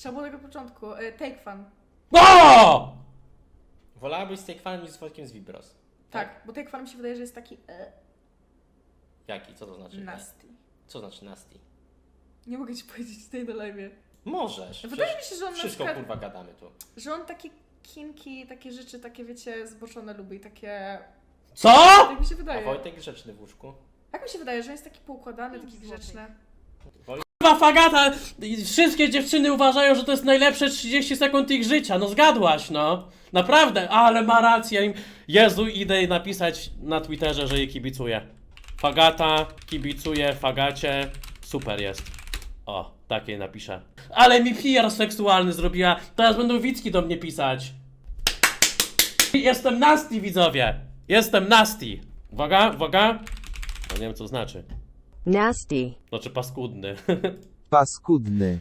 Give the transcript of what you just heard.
Trzeba było tego początku. E, Take fun. O! Wolałabyś z tej kwanem niż z Wojtkiem z Vibros? Tak, bo take fun mi się wydaje, że jest taki e, Jaki? Co to znaczy? nasty. Co znaczy nasty? Nie mogę ci powiedzieć tutaj na live. Możesz. Wydaje Przecież mi się, że on na Wszystko przykład, kurwa gadamy tu. że on takie kinki, takie rzeczy, takie wiecie, zboczone lubi, takie... Co? Tak mi się A wydaje. Wojtek grzeczny w łóżku. Jak mi się wydaje, że jest taki poukładany, taki grzeczny. Kurwa fagata! Wszystkie dziewczyny uważają, że to jest najlepsze 30 sekund ich życia. No zgadłaś, no. Naprawdę, ale ma rację. Jezu, idę napisać na Twitterze, że jej kibicuję. Fagata, kibicuję, fagacie. Super jest. O, takiej napiszę. Ale mi PR seksualny zrobiła. Teraz będą Wicki do mnie pisać. Jestem nasty, widzowie. Jestem nasty. Uwaga, uwaga. No nie wiem, co znaczy. Nasty. Znaczy paskudny. Paskudny.